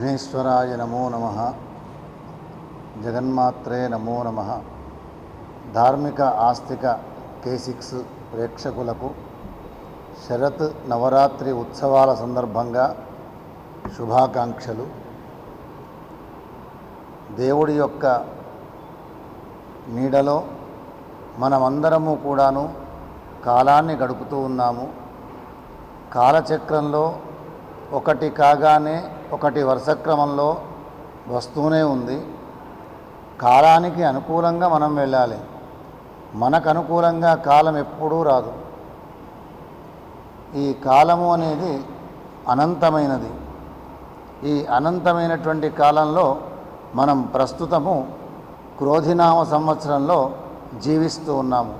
విఘ్నేశ్వరాయ నమో నమ. జగన్మాత్రే నమో నమ. ధార్మిక ఆస్తిక కే సిక్స్ ప్రేక్షకులకు శరత్ నవరాత్రి ఉత్సవాల సందర్భంగా శుభాకాంక్షలు. దేవుడి యొక్క నీడలో మనమందరము కూడాను కాలాన్ని గడుపుతూ ఉన్నాము. కాలచక్రంలో ఒకటి కాగానే ఒకటి వరుస క్రమంలో వస్తూనే ఉంది. కాలానికి అనుకూలంగా మనం వెళ్ళాలి. మనకు అనుకూలంగా కాలం ఎప్పుడూ రాదు. ఈ కాలము అనేది అనంతమైనది. ఈ అనంతమైనటువంటి కాలంలో మనం ప్రస్తుతము క్రోధినామ సంవత్సరంలో జీవిస్తూ ఉన్నాము.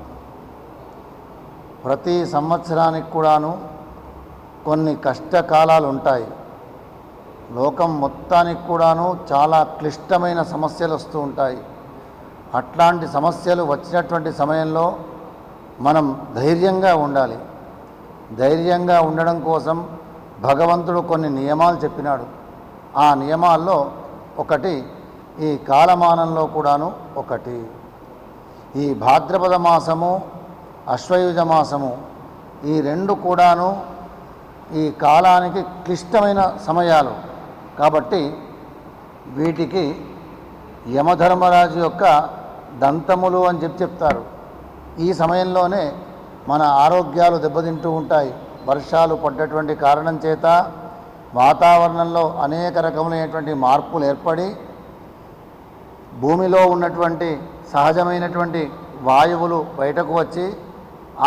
ప్రతి సంవత్సరానికి కూడాను కొన్ని కష్టకాలాలు ఉంటాయి. లోకం మొత్తానికి కూడాను చాలా క్లిష్టమైన సమస్యలు వస్తూ ఉంటాయి. అట్లాంటి సమస్యలు వచ్చినటువంటి సమయంలో మనం ధైర్యంగా ఉండాలి. ధైర్యంగా ఉండడం కోసం భగవంతుడు కొన్ని నియమాలు చెప్పినాడు. ఆ నియమాల్లో ఒకటి ఈ కాలమానంలో కూడాను ఒకటి. ఈ భాద్రపద మాసము అశ్వయుజ మాసము ఈ రెండు కూడాను ఈ కాలానికి క్లిష్టమైన సమయాలు కాబట్టి వీటికి యమధర్మరాజు యొక్క దంతములు అని చెప్పి చెప్తారు. ఈ సమయంలోనే మన ఆరోగ్యాలు దెబ్బతింటూ ఉంటాయి. వర్షాలు పడ్డటువంటి కారణం చేత వాతావరణంలో అనేక రకములైనటువంటి మార్పులు ఏర్పడి భూమిలో ఉన్నటువంటి సహజమైనటువంటి వాయువులు బయటకు వచ్చి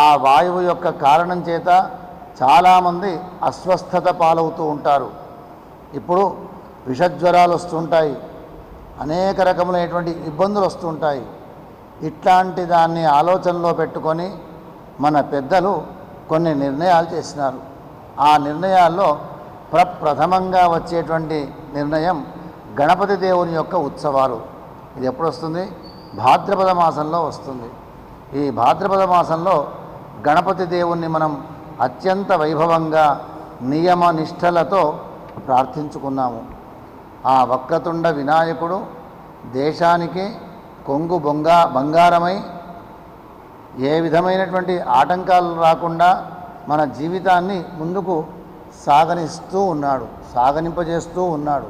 ఆ వాయువు యొక్క కారణం చేత చాలామంది అస్వస్థత పాలవుతూ ఉంటారు. ఇప్పుడు విషజ్వరాలు వస్తుంటాయి. అనేక రకములైనటువంటి ఇబ్బందులు వస్తుంటాయి. ఇట్లాంటి దాన్ని ఆలోచనలో పెట్టుకొని మన పెద్దలు కొన్ని నిర్ణయాలు చేసినారు. ఆ నిర్ణయాల్లో ప్రప్రథమంగా వచ్చేటువంటి నిర్ణయం గణపతి దేవుని యొక్క ఉత్సవాలు. ఇది ఎప్పుడు వస్తుంది? భాద్రపద మాసంలో వస్తుంది. ఈ భాద్రపద మాసంలో గణపతి దేవుణ్ణి మనం అత్యంత వైభవంగా నియమ నిష్టలతో ప్రార్థించుకున్నాము. ఆ వక్రతుండ వినాయకుడు దేశానికి కొంగు బొంగా బంగారమై ఏ విధమైనటువంటి ఆటంకాలు రాకుండా మన జీవితాన్ని ముందుకు సాగనిస్తూ ఉన్నాడు సాగనింపజేస్తూ ఉన్నాడు.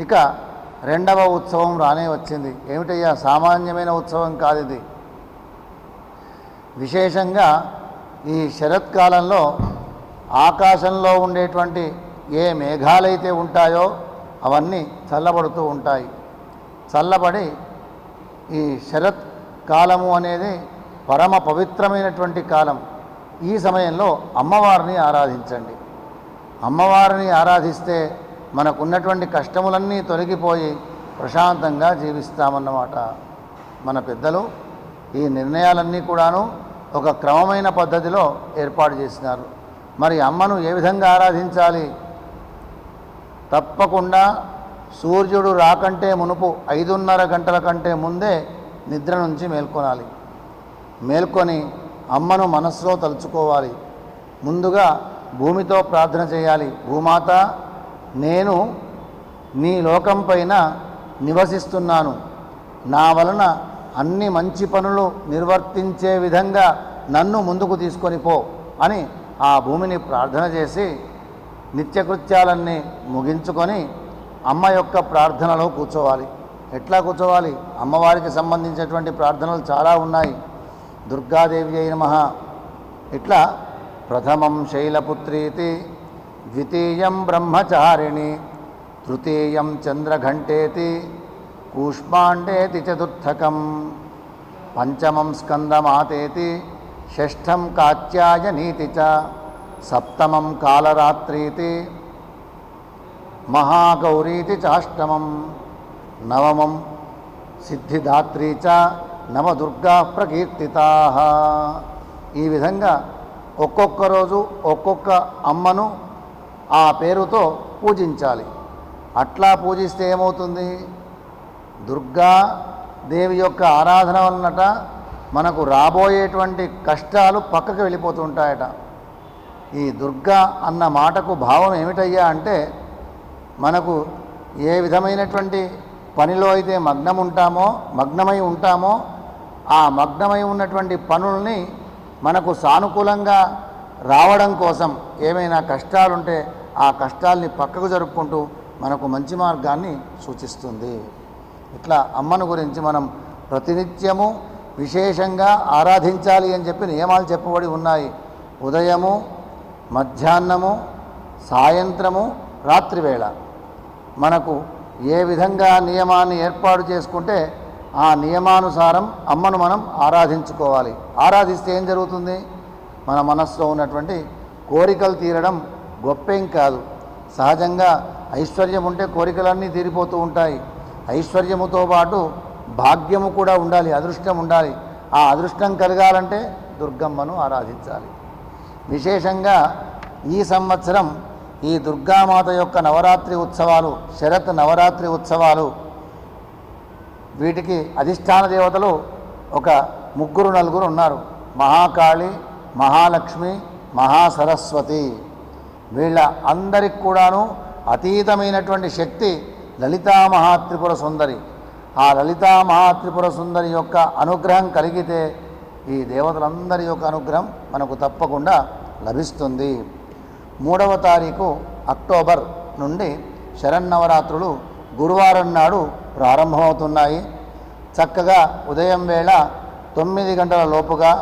ఇక రెండవ ఉత్సవం రానే వచ్చింది. ఏమిటయ్యా సామాన్యమైన ఉత్సవం కాదు ఇది. విశేషంగా ఈ శరత్కాలంలో ఆకాశంలో ఉండేటువంటి ఏ మేఘాలైతే ఉంటాయో అవన్నీ చల్లబడుతూ ఉంటాయి. చల్లబడి ఈ శరత్ కాలము అనేది పరమ పవిత్రమైనటువంటి కాలం. ఈ సమయంలో అమ్మవారిని ఆరాధించండి. అమ్మవారిని ఆరాధిస్తే మనకున్నటువంటి కష్టములన్నీ తొలగిపోయి ప్రశాంతంగా జీవిస్తామన్నమాట. మన పెద్దలు ఈ నిర్ణయాలన్నీ కూడాను ఒక క్రమమైన పద్ధతిలో ఏర్పాటు చేసినారు. మరి అమ్మను ఏ విధంగా ఆరాధించాలి? తప్పకుండా సూర్యుడు రాకంటే మునుపు ఐదున్నర గంటల కంటే ముందే నిద్ర నుంచి మేల్కొనాలి. మేల్కొని అమ్మను మనస్సులో తలుచుకోవాలి. ముందుగా భూమితో ప్రార్థన చేయాలి. భూమాత నేను నీ లోకం పైన నివసిస్తున్నాను. నా వలన అన్ని మంచి పనులు నిర్వర్తించే విధంగా నన్ను ముందుకు తీసుకొని పో అని ఆ భూమిని ప్రార్థన చేసి నిత్యకృత్యాలన్నీ ముగించుకొని అమ్మ యొక్క ప్రార్థనలో కూర్చోవాలి. ఎట్లా కూర్చోవాలి? అమ్మవారికి సంబంధించినటువంటి ప్రార్థనలు చాలా ఉన్నాయి. దుర్గాదేవి అయిన మహా ఇట్లా ప్రథమం శైలపుత్రీతి ద్వితీయం బ్రహ్మచారిణి తృతీయం చంద్రఘంటేతి కూష్మాండేతి చతుర్థకం. పంచమం స్కందమాతేతి షష్ఠం కాత్యాయనీతి చ సప్తమం కాలరాత్రీతి మహాగౌరీతి చాష్టమం నవమం సిద్ధిదాత్రీ చ నవదుర్గా ప్రకీర్తితా. ఈ విధంగా ఒక్కొక్క రోజు ఒక్కొక్క అమ్మను ఆ పేరుతో పూజించాలి. అట్లా పూజిస్తే ఏమవుతుంది? దుర్గా దేవి యొక్క ఆరాధన వలనట మనకు రాబోయేటువంటి కష్టాలు పక్కకు వెళ్ళిపోతుంటాయట. ఈ దుర్గా అన్న మాటకు భావం ఏమిటయ్యా అంటే మనకు ఏ విధమైనటువంటి పనిలో అయితే మగ్నం ఉంటామో మగ్నమై ఉంటామో ఆ మగ్నమై ఉన్నటువంటి పనుల్ని మనకు సానుకూలంగా రావడం కోసం ఏమైనా కష్టాలుంటే ఆ కష్టాల్ని పక్కకు జరుపుకుంటూ మనకు మంచి మార్గాన్ని సూచిస్తుంది. ఇట్లా అమ్మను గురించి మనం ప్రతినిత్యము విశేషంగా ఆరాధించాలి అని చెప్పి నియమాలు చెప్పబడి ఉన్నాయి. ఉదయము మధ్యాహ్నము సాయంత్రము రాత్రివేళ. మనకు ఏ విధంగా నియమాన్ని ఏర్పాటు చేసుకుంటే ఆ నియమానుసారం అమ్మను మనం ఆరాధించుకోవాలి. ఆరాధిస్తే ఏం జరుగుతుంది? మన మనస్సులో ఉన్నటువంటి కోరికలు తీరడం గొప్పేం కాదు. సహజంగా ఐశ్వర్యం ఉంటే కోరికలన్నీ తీరిపోతూ ఉంటాయి. ఐశ్వర్యముతో పాటు భాగ్యము కూడా ఉండాలి అదృష్టం ఉండాలి. ఆ అదృష్టం కలగాలంటే దుర్గమ్మను ఆరాధించాలి. విశేషంగా ఈ సంవత్సరం ఈ దుర్గామాత యొక్క నవరాత్రి ఉత్సవాలు శరత్ నవరాత్రి ఉత్సవాలు వీటికి అధిష్టాన దేవతలు ఒక ముగ్గురు నలుగురు ఉన్నారు. మహాకాళి మహాలక్ష్మి మహాసరస్వతి. వీళ్ళ అందరికి కూడాను అతీతమైనటువంటి శక్తి లలితా మహాత్రిపుర సుందరి. ఆ లలితా మహాత్రిపుర సుందరి యొక్క అనుగ్రహం కలిగితే ఈ దేవతలందరి యొక్క అనుగ్రహం మనకు తప్పకుండా లభిస్తుంది. మూడవ తారీఖు అక్టోబర్ నుండి శరన్నవరాత్రులు గురువారం నాడు ప్రారంభమవుతున్నాయి. చక్కగా ఉదయం వేళ తొమ్మిది గంటల లోపుగా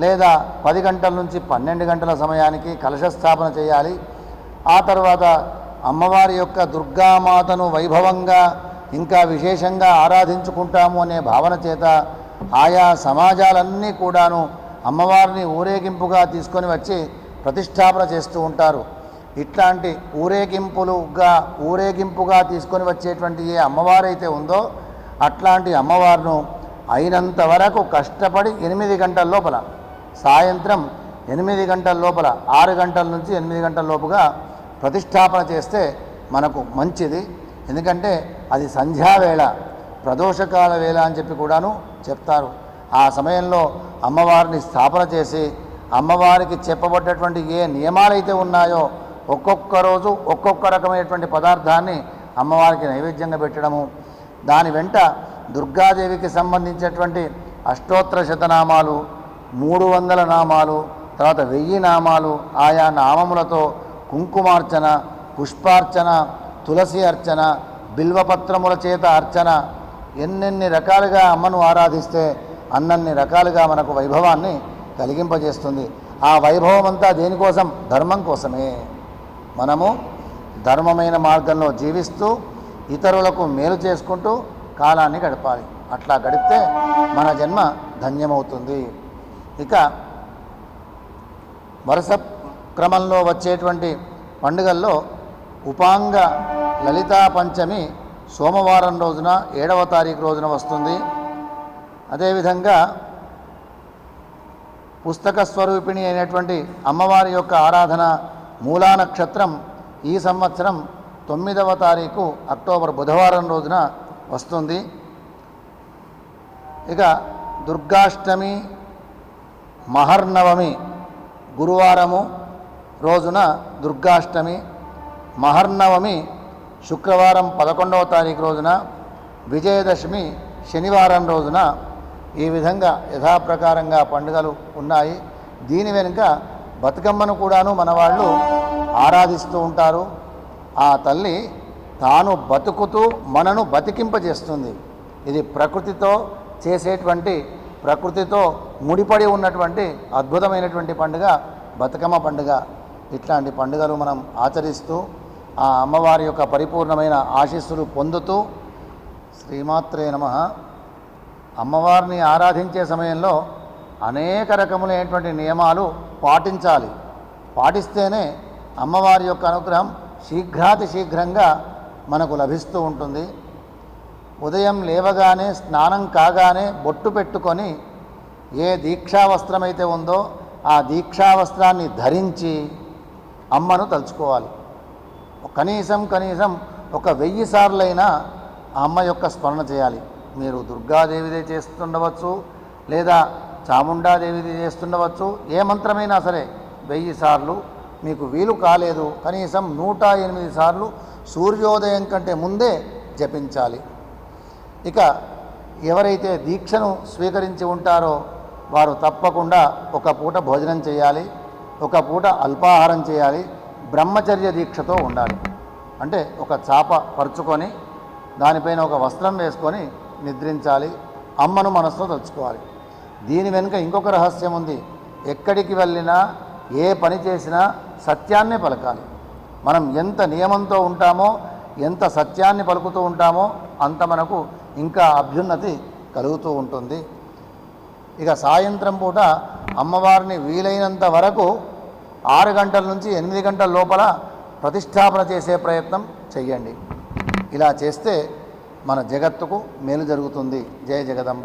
లేదా పది గంటల నుంచి పన్నెండు గంటల సమయానికి కలశ స్థాపన చేయాలి. ఆ తర్వాత అమ్మవారి యొక్క దుర్గామాతను వైభవంగా ఇంకా విశేషంగా ఆరాధించుకుంటాము అనే భావన చేత ఆయా సమాజాలన్నీ కూడాను అమ్మవారిని ఊరేగింపుగా తీసుకొని వచ్చి ప్రతిష్టాపన చేస్తూ ఉంటారు. ఇట్లాంటి ఊరేగింపులుగా ఊరేగింపుగా తీసుకొని వచ్చేటువంటి ఏ అమ్మవారైతే ఉందో అట్లాంటి అమ్మవారును అయినంత వరకు కష్టపడి ఎనిమిది గంటల లోపల సాయంత్రం ఎనిమిది గంటల లోపల ఆరు గంటల నుంచి ఎనిమిది గంటల లోపుగా ప్రతిష్టాపన చేస్తే మనకు మంచిది. ఎందుకంటే అది సంధ్యావేళ ప్రదోషకాల వేళ అని చెప్పి కూడాను చెప్తారు. ఆ సమయంలో అమ్మవారిని స్థాపన చేసి అమ్మవారికి చెప్పబడ్డటువంటి ఏ నియమాలైతే ఉన్నాయో ఒక్కొక్క రోజు ఒక్కొక్క రకమైనటువంటి పదార్థాన్ని అమ్మవారికి నైవేద్యంగా పెట్టడము. దాని వెంట దుర్గాదేవికి సంబంధించినటువంటి అష్టోత్తర శతనామాలు మూడు వందల నామాలు తర్వాత వెయ్యి నామాలు ఆయా నామములతో కుంకుమార్చన పుష్పార్చన తులసి అర్చన బిల్వపత్రముల చేత అర్చన ఎన్నెన్ని రకాలుగా అమ్మను ఆరాధిస్తే అన్నన్ని రకాలుగా మనకు వైభవాన్ని కలిగింపజేస్తుంది. ఆ వైభవం అంతా దేనికోసం? ధర్మం కోసమే. మనము ధర్మమైన మార్గంలో జీవిస్తూ ఇతరులకు మేలు చేసుకుంటూ కాలాన్ని గడపాలి. అట్లా గడిపితే మన జన్మ ధన్యమవుతుంది. ఇక వరుస క్రమంలో వచ్చేటువంటి పండుగల్లో ఉపాంగ లలితా పంచమి సోమవారం రోజున ఏడవ తారీఖు రోజున వస్తుంది. అదేవిధంగా పుస్తక స్వరూపిణి అయినటువంటి అమ్మవారి యొక్క ఆరాధన మూలా నక్షత్రం ఈ సంవత్సరం తొమ్మిదవ తారీఖు అక్టోబర్ బుధవారం రోజున వస్తుంది. ఇక దుర్గాష్టమి మహర్నవమి గురువారము రోజున దుర్గాష్టమి మహర్నవమి శుక్రవారం పదకొండవ తారీఖు రోజున విజయదశమి శనివారం రోజున ఈ విధంగా యథాప్రకారంగా పండుగలు ఉన్నాయి. దీని వెనుక బతుకమ్మను కూడాను మన వాళ్ళు ఆరాధిస్తూ ఉంటారు. ఆ తల్లి తాను బతుకుతూ మనను బతికింపజేస్తుంది. ఇది ప్రకృతితో చేసేటువంటి ప్రకృతితో ముడిపడి ఉన్నటువంటి అద్భుతమైనటువంటి పండుగ బతుకమ్మ పండుగ. ఇట్లాంటి పండుగలు మనం ఆచరిస్తూ ఆ అమ్మవారి యొక్క పరిపూర్ణమైన ఆశీస్సులు పొందుతూ శ్రీమాత్రే నమ. అమ్మవారిని ఆరాధించే సమయంలో అనేక రకములైనటువంటి నియమాలు పాటించాలి. పాటిస్తేనే అమ్మవారి యొక్క అనుగ్రహం శీఘ్రాతి శీఘ్రంగా మనకు లభిస్తూ ఉంటుంది. ఉదయం లేవగానే స్నానం కాగానే బొట్టు పెట్టుకొని ఏ దీక్షావస్త్రమైతే ఉందో ఆ దీక్షా వస్త్రాన్ని ధరించి అమ్మను తలుచుకోవాలి. కనీసం కనీసం ఒక వెయ్యి సార్లైనా ఆ అమ్మ యొక్క స్మరణ చేయాలి. మీరు దుర్గాదేవిదే చేస్తుండవచ్చు లేదా చాముండాదేవిది చేస్తుండవచ్చు ఏ మంత్రమైనా సరే వెయ్యి సార్లు మీకు వీలు కాలేదు. కనీసం నూట ఎనిమిది సార్లు సూర్యోదయం కంటే ముందే జపించాలి. ఇక ఎవరైతే దీక్షను స్వీకరించి ఉంటారో వారు తప్పకుండా ఒక పూట భోజనం చేయాలి. ఒక పూట అల్పాహారం చేయాలి బ్రహ్మచర్య దీక్షతో ఉండాలి. అంటే ఒక చాప పరుచుకొని దానిపైన ఒక వస్త్రం వేసుకొని నిద్రించాలి అమ్మను మనసులో తలుచుకోవాలి. దీని వెనుక ఇంకొక రహస్యం ఉంది. ఎక్కడికి వెళ్ళినా ఏ పని చేసినా సత్యాన్నే పలకాలి. మనం ఎంత నియమంతో ఉంటామో ఎంత సత్యాన్ని పలుకుతూ ఉంటామో అంత మనకు ఇంకా అభ్యున్నతి కలుగుతూ ఉంటుంది. ఇక సాయంత్రం పూట అమ్మవారిని వీలైనంత వరకు ఆరు గంటల నుంచి ఎనిమిది గంటల లోపల ప్రతిష్టాపన చేసే ప్రయత్నం చెయ్యండి. ఇలా చేస్తే మన జగత్తుకు మేలు జరుగుతుంది. జయ జగదంబ.